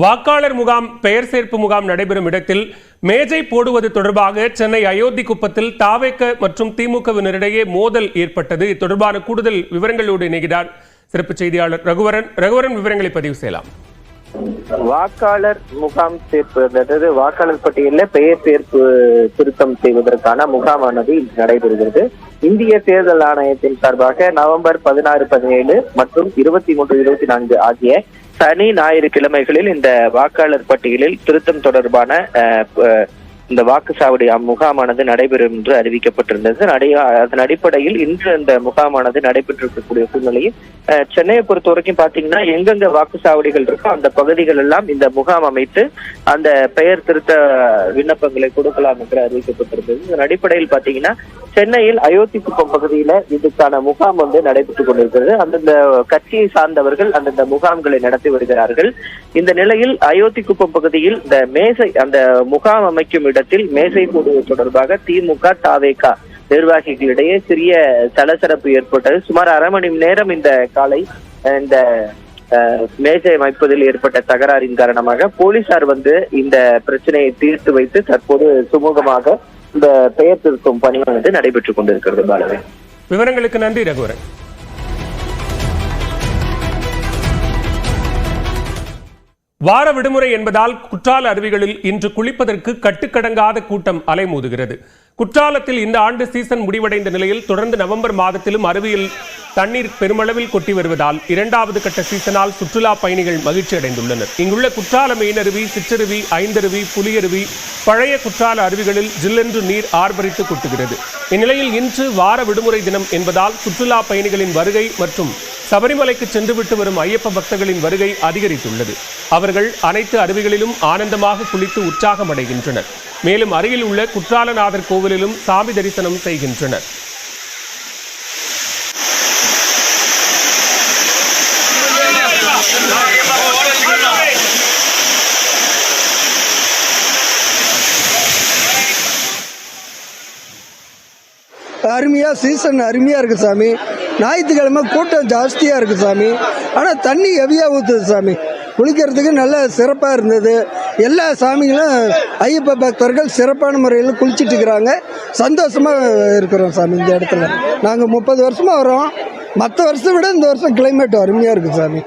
வாக்காளர் முகாம் பெயர் சேர்ப்பு முகாம் நடைபெறும் இடத்தில் மேஜை போடுவது தொடர்பாக சென்னை அயோத்தி குப்பத்தில் தாவேக்க மற்றும் திமுகவினரிடையே மோதல் ஏற்பட்டது. இது தொடர்பான கூடுதல் விவரங்களோடு இணைகிறார் சிறப்பு செய்தியாளர் ரகுவரன். ரகுவரன் விவரங்களை பதிவு செய்யலாம். வாக்காளர் முகாம் சேர்ப்பு அதாவது வாக்காளர் பட்டியலில் பெயர் சேர்ப்பு திருத்தம் செய்வதற்கான முகாமானது இன்று நடைபெறுகிறது. இந்திய தேர்தல் ஆணையத்தின் சார்பாக நவம்பர் பதினாறு பதினேழு மற்றும் இருபத்தி மூன்று இருபத்தி நான்கு ஆகிய சனி ஞாயிறு கிழமைகளில் இந்த வாக்காளர் பட்டியலில் திருத்தம் தொடர்பான அஹ், இந்த வாக்குச்சாவடி முகாமானது நடைபெறும் என்று அறிவிக்கப்பட்டிருந்தது. அதன் அடிப்படையில் இன்று இந்த முகாமானது நடைபெற்றிருக்கக்கூடிய சூழ்நிலையில் சென்னையை பொறுத்த வரைக்கும் பாத்தீங்கன்னா எங்கெங்க வாக்குச்சாவடிகள் இருக்கோ அந்த பகுதிகள் எல்லாம் இந்த முகாம் அமைத்து அந்த பெயர் திருத்த விண்ணப்பங்களை கொடுக்கலாம் என்று அறிவிக்கப்பட்டிருந்தது. இதன் அடிப்படையில் பாத்தீங்கன்னா சென்னையில் அயோத்தி குப்பம் பகுதியில இதுக்கான முகாம் வந்து நடைபெற்றுக் கொண்டிருக்கிறது. அந்தந்த கட்சியை சார்ந்தவர்கள் அந்தந்த முகாம்களை நடத்தி வருகிறார்கள். இந்த நிலையில் அயோத்தி குப்பம் பகுதியில் இந்த மேசை அந்த முகாம் அமைக்கும் இடத்தில் மேசை கூடுவது தொடர்பாக திமுக தாவேகா நிர்வாகிகளிடையே சிறிய சலசலப்பு ஏற்பட்டது. சுமார் அரை மணி நேரம் இந்த காலை அஹ், இந்த அஹ், மேஜை அமைப்பதில் ஏற்பட்ட தகராறின் காரணமாக போலீசார் வந்து இந்த பிரச்சனையை தீர்த்து வைத்து தற்போது சுமூகமாக இந்த பெயர் திருத்தும் பணி வந்துட்டு நடைபெற்றுக் கொண்டிருக்கிறது பாலவே. விவரங்களுக்கு நன்றி ரகுவரன். வார விடுமுறை என்பதால் குற்றால அருவிகளில் இன்று குளிப்பதற்கு கட்டுக்கடங்காத கூட்டம் அலைமோதுகிறது. குற்றாலத்தில் இந்த ஆண்டு சீசன் முடிவடைந்த நிலையில் தொடர்ந்து நவம்பர் மாதத்திலும் அருவியில் தண்ணீர் பெருமளவில் கொட்டி வருவதால் இரண்டாவது கட்ட சீசனால் சுற்றுலா பயணிகள் மகிழ்ச்சி அடைந்துள்ளனர். இங்குள்ள குற்றால மெயினருவி சிற்றருவி ஐந்தருவி புலியருவி பழைய குற்றால அருவிகளில் ஜில்லென்று நீர் ஆர்ப்பரித்து கொட்டுகிறது. இந்நிலையில் இன்று வார விடுமுறை தினம் என்பதால் சுற்றுலா பயணிகளின் வருகை மற்றும் சபரிமலைக்கு சென்றுவிட்டு வரும் ஐயப்ப பக்தர்களின் வருகை அதிகரித்துள்ளது. அவர்கள் அனைத்து அருவிகளிலும் ஆனந்தமாக குளித்து உற்சாகமடைகின்றனர். மேலும் அருகில் உள்ள குற்றாலநாதர் கோவிலிலும் சாமி தரிசனம் செய்கின்றனர். அருமையாக சீசன் அருமையாக இருக்குது சாமி. ஞாயிற்றுக்கிழமை கூட்டம் ஜாஸ்தியாக இருக்குது சாமி. ஆனால் தண்ணி ஹெவியாக ஊற்றுது சாமி. குளிக்கிறதுக்கு நல்ல சிறப்பாக இருந்தது. எல்லா சாமிகளும் ஐயப்ப பக்தர்கள் சிறப்பான முறையில் குளிச்சிட்டு இருக்கிறாங்க. சந்தோஷமாக இருக்கிறோம் சாமி இந்த இடத்துல. நாங்கள் முப்பது வருஷமாக வரோம் மற்ற வருஷத்தை விட இந்த வருஷம் கிளைமேட் அருமையாக இருக்குது சாமி.